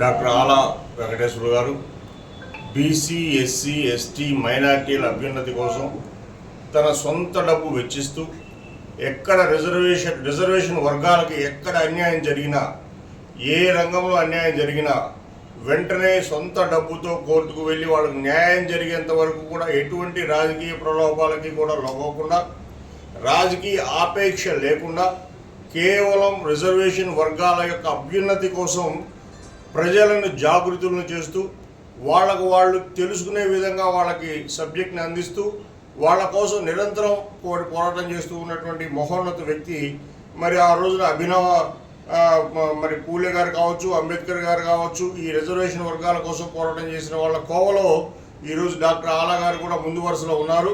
Doctor ఆలా వెంకటేశ్వరు గారు BC SC ST మైనార్టీల అభ్యున్నతి కోసం తన సొంత డబ్బు వెచ్చిస్తూ ఎక్కడ రిజర్వేషన్ రిజర్వేషన్ వర్గాలకి ఎక్కడ అన్యాయం జరిగినా ఏ రంగంలో అన్యాయం జరిగినా వెంటనే సొంత డబ్బుతో కోర్టుకు వెళ్ళి వాళ్ళకి న్యాయం జరిగేంత వరకు కూడా ఎటువంటి రాజకీయ ప్రలోభాలకి కూడా లొంగకుండా రాజకీయ ఆపేక్ష లేకుండా కేవలం రిజర్వేషన్ వర్గాల యొక్క అభ్యున్నతి కోసం ప్రజలను జాగృతులను చేస్తూ వాళ్ళకు వాళ్ళు తెలుసుకునే విధంగా వాళ్ళకి సబ్జెక్ట్ని అందిస్తూ వాళ్ళ కోసం నిరంతరం పోరాటం చేస్తూ ఉన్నటువంటి మహోన్నత వ్యక్తి మరి ఆ రోజున అభినవ మ- మరి పూలే గారు కావచ్చు అంబేద్కర్ గారు కావచ్చు ఈ రిజర్వేషన్ వర్గాల కోసం పోరాటం చేసిన వాళ్ళ కోవలో ఈరోజు డాక్టర్ ఆలా గారు కూడా ముందు వరుసలో ఉన్నారు.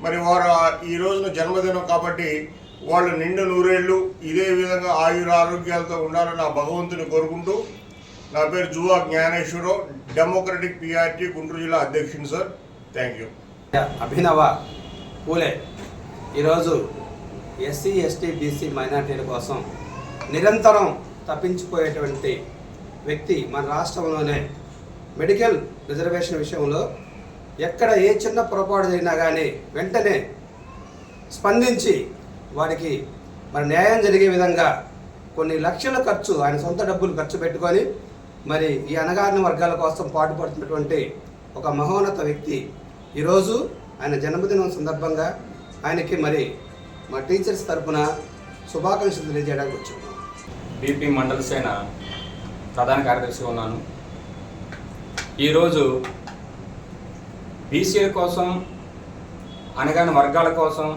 మరి వారు ఈ రోజున జన్మదినం కాబట్టి వాళ్ళు నిండు నూరేళ్ళు ఇదే విధంగా ఆయుర ఆరోగ్యాలతో ఉండాలని ఆ భగవంతుని కోరుకుంటూ నా పేరు Jua Gnaneswara Rao democratic PRT Guntur జిల్లా అధ్యక్షుని సార్. థ్యాంక్ యూ అభినవ పూలే. ఈరోజు ఎస్సీ ఎస్టీ బీసీ మైనార్టీల కోసం నిరంతరం తప్పించిపోయేటువంటి వ్యక్తి మన రాష్ట్రంలోనే మెడికల్ రిజర్వేషన్ విషయంలో ఎక్కడ ఏ చిన్న పొరపాటు జరిగినా కానీ వెంటనే స్పందించి వాడికి మరి న్యాయం జరిగే విధంగా కొన్ని లక్షల ఖర్చు ఆయన సొంత డబ్బులు ఖర్చు పెట్టుకొని మరి ఈ అణగారిన వర్గాల కోసం పాటుపడుతున్నటువంటి ఒక మహోన్నత వ్యక్తి. ఈరోజు ఆయన జన్మదినం సందర్భంగా ఆయనకి మరి మా టీచర్స్ తరపున శుభాకాంక్షలు తెలియజేయడానికి వచ్చాము. బీపీ మండల సేన ప్రధాన కార్యదర్శి ఉన్నాను. ఈరోజు బీసీల కోసం అనగాని వర్గాల కోసం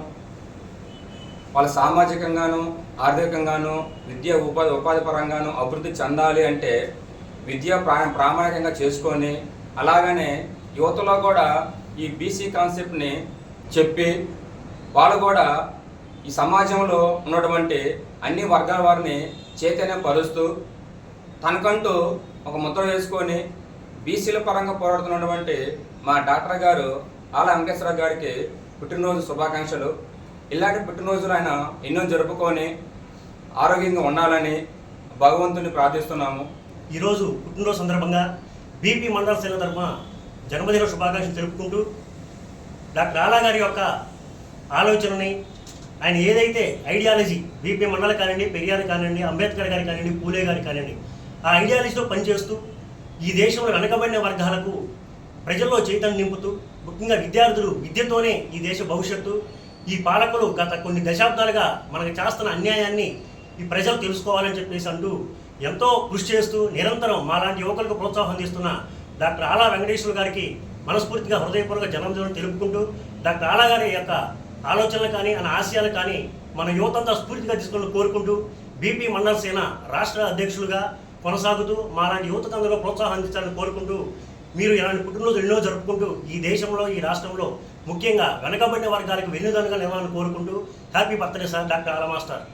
వాళ్ళ సామాజికంగాను ఆర్థికంగాను విద్య ఉపాధి ఉపాధి పరంగాను అభివృద్ధి చెందాలి అంటే విద్య ప్రా ప్రామాణికంగా చేసుకొని అలాగనే యువతలో కూడా ఈ బీసీ కాన్సెప్ట్ని చెప్పి వాళ్ళు కూడా ఈ సమాజంలో ఉన్నటువంటి అన్ని వర్గాల వారిని చైతన్యం పరుస్తూ తనకంటూ ఒక ముద్ర వేసుకొని బీసీల పరంగా పోరాడుతున్నటువంటి మా డాక్టర్ గారు ఆల వెంకటేశ్వర గారికి పుట్టినరోజు శుభాకాంక్షలు. ఇలాంటి పుట్టినరోజులు ఆయన ఎన్నో జరుపుకొని ఆరోగ్యంగా ఉండాలని భగవంతుని ప్రార్థిస్తున్నాము. ఈరోజు పుట్టినరోజు సందర్భంగా బీపీ మండల సేన తరఫున జన్మదిన శుభాకాంక్షలు తెలుపుకుంటూ డాక్టర్ ఆలా గారి యొక్క ఆలోచనని ఆయన ఏదైతే ఐడియాలజీ బీపీ మండల కానివ్వండి పెరియార్ కానివ్వండి అంబేద్కర్ గారి కానివ్వండి పూలే గారి కానివ్వండి ఆ ఐడియాలజీతో పనిచేస్తూ ఈ దేశంలో వెనకబడిన వర్గాలకు ప్రజల్లో చైతన్యం నింపుతూ ముఖ్యంగా విద్యార్థులు విద్యతోనే ఈ దేశ భవిష్యత్తు ఈ పాలకులు గత కొన్ని దశాబ్దాలుగా మనకు చేస్తున్న అన్యాయాన్ని ఈ ప్రజలు తెలుసుకోవాలని చెప్పేసి అంటూ ఎంతో కృషి చేస్తూ నిరంతరం మాలాంటి యువకులకు ప్రోత్సాహం అందిస్తున్న డాక్టర్ ఆలా వెంకటేశ్వర గారికి మనస్ఫూర్తిగా హృదయపూర్వక జన్మదినం తెలుపుకుంటూ డాక్టర్ ఆలా గారి యొక్క ఆలోచనలు కానీ ఆయన ఆశయాలు కానీ మన యువతంతా స్ఫూర్తిగా తీసుకుని కోరుకుంటూ బీపీ మండల సేన రాష్ట్ర అధ్యక్షులుగా కొనసాగుతూ మాలాంటి యువతకు అందరూ ప్రోత్సాహం అందించాలని కోరుకుంటూ మీరు ఇలాంటి పుట్టినరోజు ఎన్నో జరుపుకుంటూ ఈ దేశంలో ఈ రాష్ట్రంలో ముఖ్యంగా వెనకబడిన వర్గాలకు వెన్నుదనుగా నిలవాలని కోరుకుంటూ హ్యాపీ బర్త్డే సార్ డాక్టర్ ఆలా మాస్టర్.